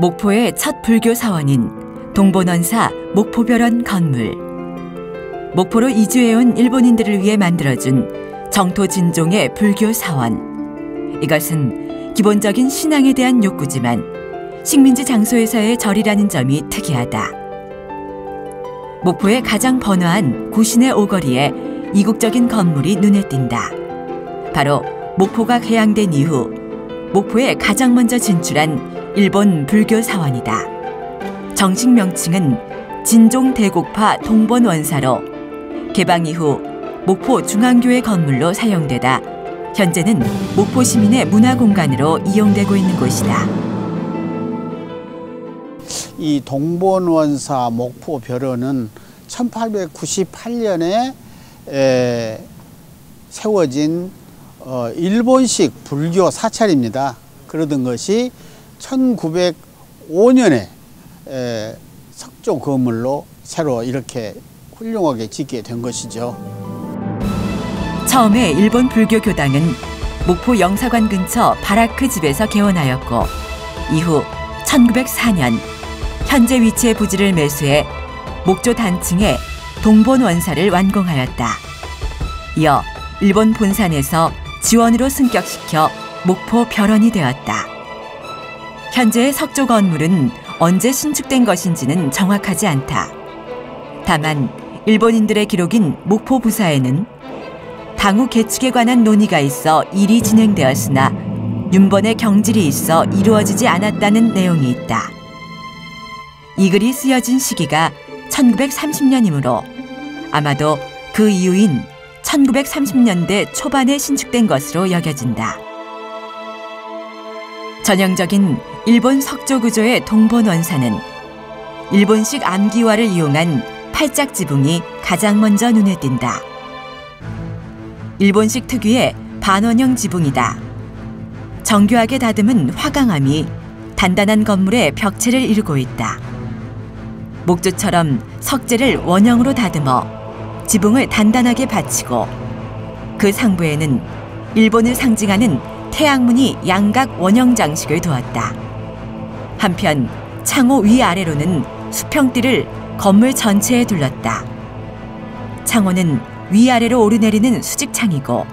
목포의 첫 불교 사원인 동본원사 목포별원 건물. 목포로 이주해온 일본인들을 위해 만들어준 정토 진종의 불교 사원. 이것은 기본적인 신앙에 대한 욕구지만 식민지 장소에서의 절이라는 점이 특이하다. 목포의 가장 번화한 구신의 오거리에 이국적인 건물이 눈에 띈다. 바로 목포가 개항된 이후 목포에 가장 먼저 진출한 일본 불교 사원이다. 정식 명칭은 진종 대곡파 동본 원사로 개방 이후 목포 중앙교회 건물로 사용되다 현재는 목포 시민의 문화 공간으로 이용되고 있는 곳이다. 이 동본 원사 목포 별원은 1898년에 세워진 어, 일본식 불교 사찰입니다. 그러던 것이 1905년에 에, 석조 건물로 새로 이렇게 훌륭하게 짓게 된 것이죠. 처음에 일본 불교 교당은 목포 영사관 근처 바라크 집에서 개원하였고 이후 1904년 현재 위치의 부지를 매수해 목조 단층에 동본 원사를 완공하였다. 이어 일본 본산에서 지원으로 승격시켜 목포 별원이 되었다. 현재의 석조 건물은 언제 신축된 것인지는 정확하지 않다. 다만 일본인들의 기록인 목포 부사에는 당후 개축에 관한 논의가 있어 일이 진행되었으나 윤번의 경질이 있어 이루어지지 않았다는 내용이 있다. 이 글이 쓰여진 시기가 1930년이므로 아마도 그 이후인 1930년대 초반에 신축된 것으로 여겨진다. 전형적인 일본 석조 구조의 동본 원사는 일본식 암기화를 이용한 팔짝 지붕이 가장 먼저 눈에 띈다. 일본식 특유의 반원형 지붕이다. 정교하게 다듬은 화강암이 단단한 건물의 벽체를 이루고 있다. 목조처럼 석재를 원형으로 다듬어 지붕을 단단하게 받치고 그 상부에는 일본을 상징하는 태양문이 양각 원형 장식을 두었다. 한편 창호 위아래로는 수평띠를 건물 전체에 둘렀다. 창호는 위아래로 오르내리는 수직창이고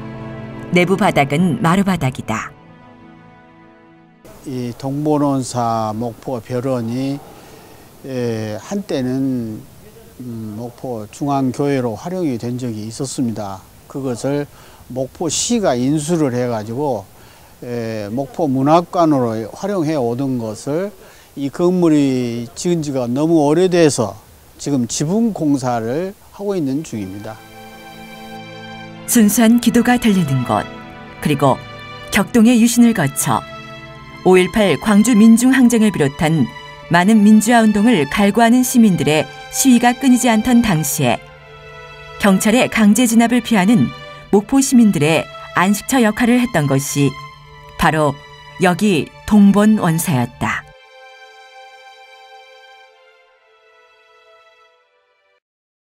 내부 바닥은 마루바닥이다. 이 동본원사 목포 별원이 한때는 음, 목포 중앙교회로 활용이 된 적이 있었습니다. 그것을 목포시가 인수를 해가지고 목포 문학관으로 활용해 오던 것을 이 건물이 지은 지가 너무 오래돼서 지금 지붕 공사를 하고 있는 중입니다. 순수한 기도가 들리는 곳 그리고 격동의 유신을 거쳐 5.18 광주 민중항쟁을 비롯한 많은 민주화 운동을 갈구하는 시민들의 시위가 끊이지 않던 당시에 경찰의 강제 진압을 피하는 목포 시민들의 안식처 역할을 했던 것이 바로 여기 동본 원사였다.